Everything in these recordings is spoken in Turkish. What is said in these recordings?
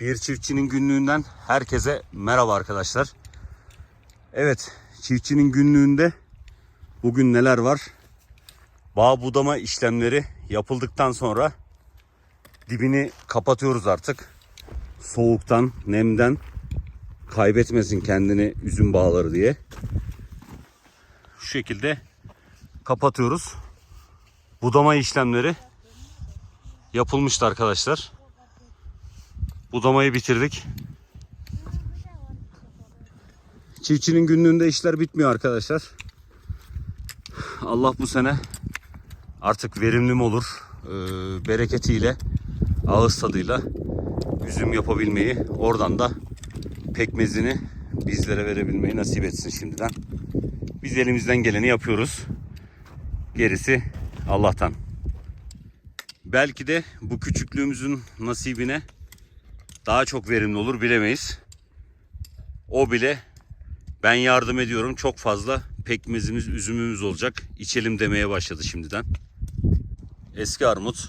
Bir çiftçinin günlüğünden herkese merhaba arkadaşlar. Evet, çiftçinin günlüğünde bugün neler var? Bağ budama işlemleri yapıldıktan sonra dibini kapatıyoruz artık. Soğuktan, nemden kaybetmesin kendini üzüm bağları diye. Şu şekilde kapatıyoruz. Budama işlemleri yapılmıştı arkadaşlar. Budamayı bitirdik. Çiftçinin günlüğünde işler bitmiyor arkadaşlar. Allah bu sene artık verimli mi olur? Ee, bereketiyle, ağız tadıyla üzüm yapabilmeyi, oradan da pekmezini bizlere verebilmeyi nasip etsin şimdiden. Biz elimizden geleni yapıyoruz. Gerisi Allah'tan. Belki de bu küçüklüğümüzün nasibine daha çok verimli olur bilemeyiz. O bile ben yardım ediyorum çok fazla pekmezimiz, üzümümüz olacak. İçelim demeye başladı şimdiden. Eski armut.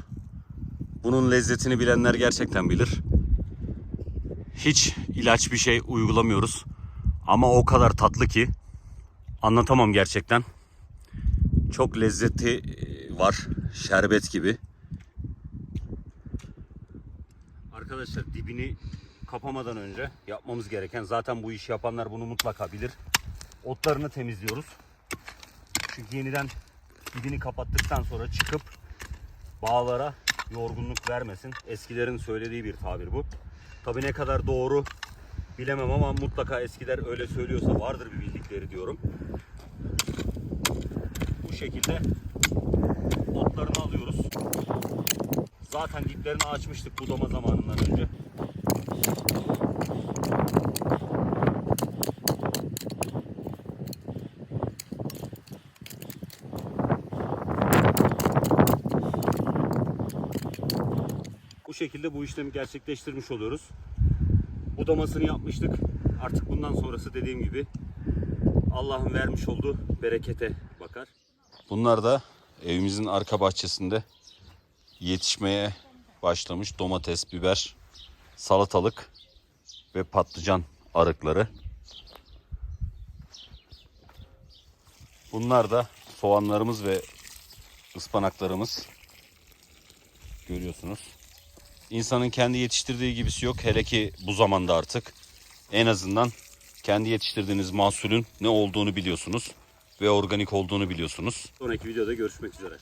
Bunun lezzetini bilenler gerçekten bilir. Hiç ilaç bir şey uygulamıyoruz. Ama o kadar tatlı ki anlatamam gerçekten. Çok lezzeti var. Şerbet gibi. Arkadaşlar dibini kapamadan önce yapmamız gereken zaten bu işi yapanlar bunu mutlaka bilir. Otlarını temizliyoruz. Çünkü yeniden dibini kapattıktan sonra çıkıp bağlara yorgunluk vermesin. Eskilerin söylediği bir tabir bu. Tabi ne kadar doğru bilemem ama mutlaka eskiler öyle söylüyorsa vardır bir bildikleri diyorum. Bu şekilde. Zaten diplerini açmıştık budama zamanından önce. Bu şekilde bu işlemi gerçekleştirmiş oluyoruz. Budamasını yapmıştık. Artık bundan sonrası dediğim gibi Allah'ın vermiş olduğu berekete bakar. Bunlar da evimizin arka bahçesinde yetişmeye başlamış domates, biber, salatalık ve patlıcan arıkları. Bunlar da soğanlarımız ve ıspanaklarımız. Görüyorsunuz. İnsanın kendi yetiştirdiği gibisi yok. Hele ki bu zamanda artık. En azından kendi yetiştirdiğiniz mahsulün ne olduğunu biliyorsunuz ve organik olduğunu biliyorsunuz. Sonraki videoda görüşmek üzere.